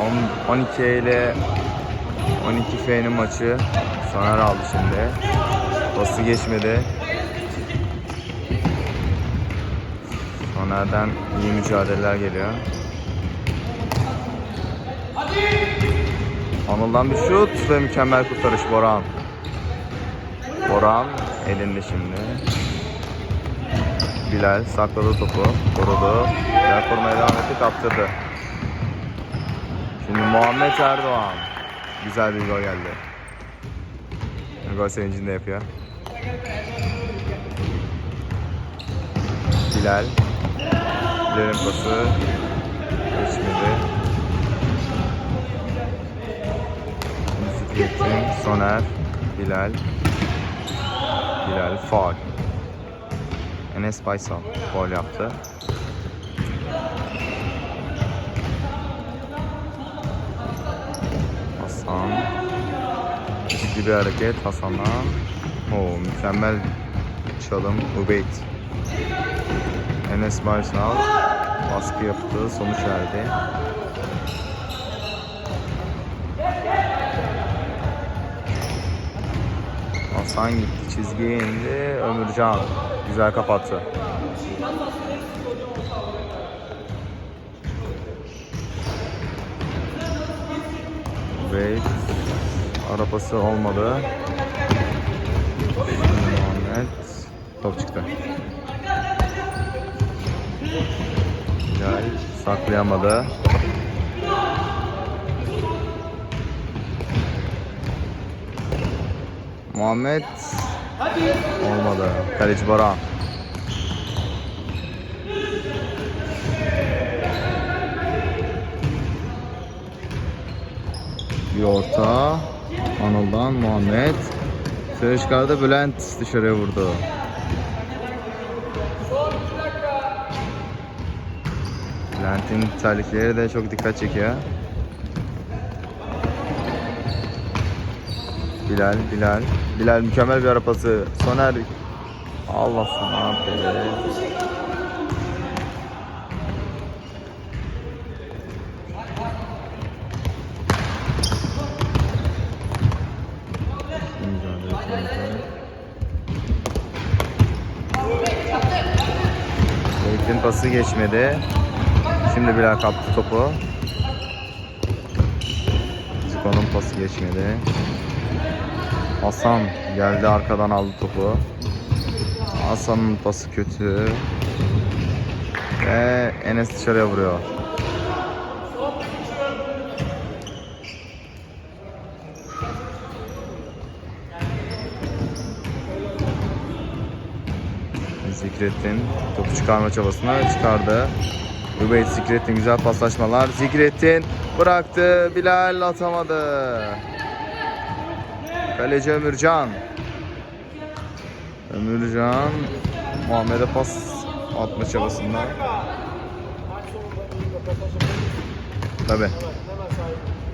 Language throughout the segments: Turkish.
On- 12 ile 12 F'nin maçı Soner aldı şimdi. Bası geçmedi. Soner'den iyi mücadeleler geliyor. Anıl'dan bir şut ve mükemmel kurtarış Boran. Boran elinde şimdi. Bilal sakladı topu, korudu. Bilal korumaya devam etti, kaptırdı. Şimdi Muhammed Erdoğan. Güzel bir gol geldi. Gol sevincini de yapıyor. Bilal. Bilal'in pası. Geçmedi. Zikrettin, Soner, Bilal. Bilal faul. Enes Baysal faul yaptı. Hasan. Ciddi bir hareket Hasan'dan. Oo mükemmel çalım Ubeyt. Enes Baysal baskı yaptı, sonuç verdi. Hasan gitti çizgiye indi. Ömürcan güzel kapattı. Wade arabası olmadı. Muhammed top çıktı. Güzel saklayamadı. Muhammed olmadı. Kaleci Baran. Bir orta. Anıl'dan Muhammed. Dışarı çıkardı Bülent dışarıya vurdu. Bülent'in terlikleri de çok dikkat çekiyor. Bilal, Bilal. Bilal mükemmel bir arapası. Soner. Allah sana be. Zeytin pası geçmedi. Şimdi Bilal kaptı topu. Ziko'nun pası geçmedi. Hasan geldi arkadan aldı topu. Hasan'ın pası kötü. Ve Enes dışarıya vuruyor. Zikrettin topu çıkarma çabasına çıkardı. Übeyt Zikrettin güzel paslaşmalar. Zikrettin bıraktı. Bilal atamadı. Kaleci Ömürcan. Ömürcan Muhammed'e pas atma çabasında. Tabi.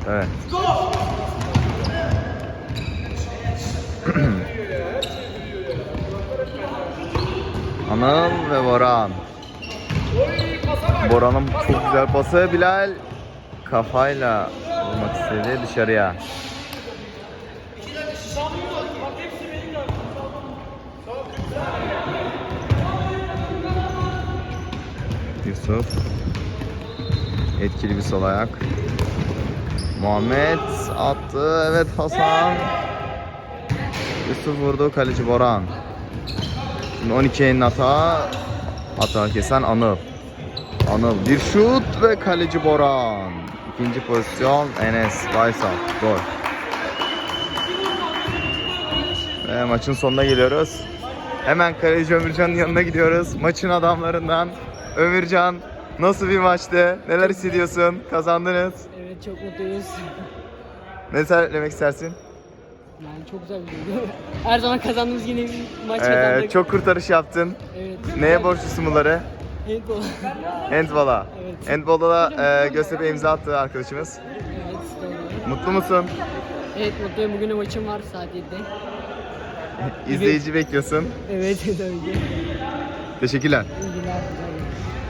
Evet. Anıl ve Boran. Boran'ın çok güzel pası. Bilal kafayla vurmak istedi dışarıya. Yusuf. Etkili bir sol ayak. Muhammed attı. Evet Hasan. Yusuf vurdu. Kaleci Boran. Şimdi 12'nin hata. Hata kesen Anıl. Anıl bir şut ve kaleci Boran. İkinci pozisyon Enes Baysal. Gol. Ve maçın sonuna geliyoruz. Hemen kaleci Ömürcan'ın yanına gidiyoruz. Maçın adamlarından Ömürcan nasıl bir maçtı? Neler hissediyorsun? Kazandınız. Evet çok mutluyuz. Ne söylemek istersin? Yani çok güzel bir duygu. Her zaman kazandığımız yine bir maç Ee, kazandık. çok kurtarış yaptın. Evet. Neye borçlusun bunları? Handball. Handball'a. Evet. Handball'da da e, Göztepe imza attı arkadaşımız. evet doğru. Mutlu musun? Evet mutluyum. Bugün de maçım var saat 7'de. İzleyici bekliyorsun. Evet tabii ki. Teşekkürler. İyi günler.